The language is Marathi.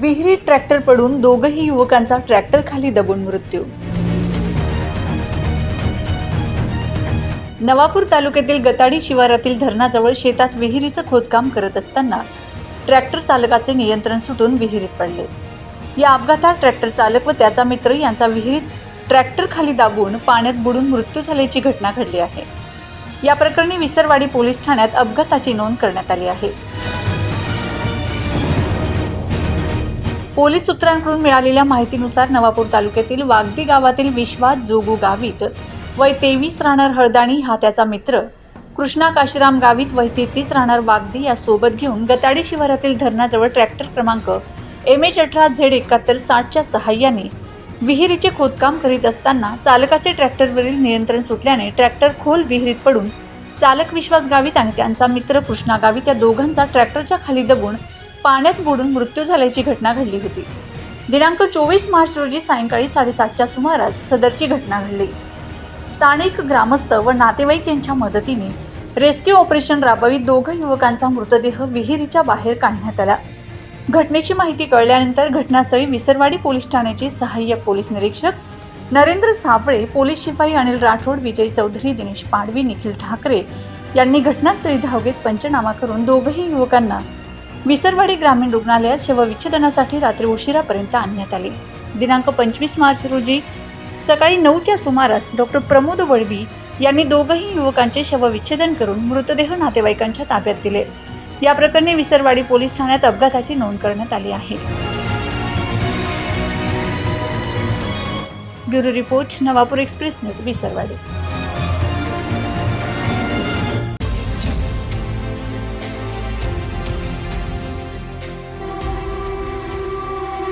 विहिरीत ट्रॅक्टर पडून दोघही युवकांचा ट्रॅक्टर खाली दबून मृत्यू. नवापूर तालुक्यातील गताडी शिवारातील धरणाजवळ शेतात विहिरीचं खोदकाम करत असताना ट्रॅक्टर चालकाचे नियंत्रण सुटून विहिरीत पडले. या अपघातात ट्रॅक्टर चालक व त्याचा मित्र यांचा विहिरीत ट्रॅक्टर खाली दाबून पाण्यात बुडून मृत्यू झाल्याची घटना घडली आहे. या प्रकरणी विसरवाडी पोलीस ठाण्यात अपघाताची नोंद करण्यात आली आहे. पोलीस सूत्रांकडून मिळालेल्या माहितीनुसार नवापूर तालुक्यातील वागदी गावातील विश्वास जोगू गावीत वय तेवीस राहणार हळदाणी हा त्याचा मित्र. कृष्णा काशीराम गावीत वय तेहतीस राहणार वागदी या सोबत घेऊन गताडी शिवारातील धरणाजवळ ट्रॅक्टर क्रमांक एम एच अठरा झेड एकाहत्तर साठच्या सहाय्याने विहिरीचे खोदकाम करीत असताना चालकाचे ट्रॅक्टरवरील नियंत्रण सुटल्याने ट्रॅक्टर खोल विहिरीत पडून चालक विश्वास गावित आणि त्यांचा मित्र कृष्णा गावित या दोघांचा ट्रॅक्टरच्या खाली दबून पाण्यात बुडून मृत्यू झाल्याची घटना घडली होती. दिनांक चोवीस मार्च रोजी सायंकाळी साडेसातच्या सुमारास सदरची घटना घडली. स्थानिक ग्रामस्थ व नातेवाईक यांच्या मदतीने रेस्क्यू ऑपरेशन राबवित दोघं युवकांचा मृतदेह विहिरीच्या बाहेर काढण्यात आला. घटनेची माहिती कळल्यानंतर घटनास्थळी विसरवाडी पोलीस ठाण्याचे सहाय्यक पोलीस निरीक्षक नरेंद्र सावळे पोलीस शिपाई अनिल राठोड विजय चौधरी दिनेश पाडवी निखिल ठाकरे यांनी घटनास्थळी धाव घेत पंचनामा करून दोघंही युवकांना विसरवाडी ग्रामीण रुग्णालयात शवविच्छेदनासाठी रात्री उशिरापर्यंत आणण्यात आले. दिनांक पंचवीस मार्च रोजी सकाळी नऊच्या सुमारास डॉक्टर प्रमोद वळवी यांनी दोघंही युवकांचे शवविच्छेदन करून मृतदेह नातेवाईकांच्या ताब्यात दिले. या प्रकरणी विसरवाडी पोलीस ठाण्यात अपघाताची नोंद करण्यात आली आहे. Bureau report Navapur express news Visarwadi.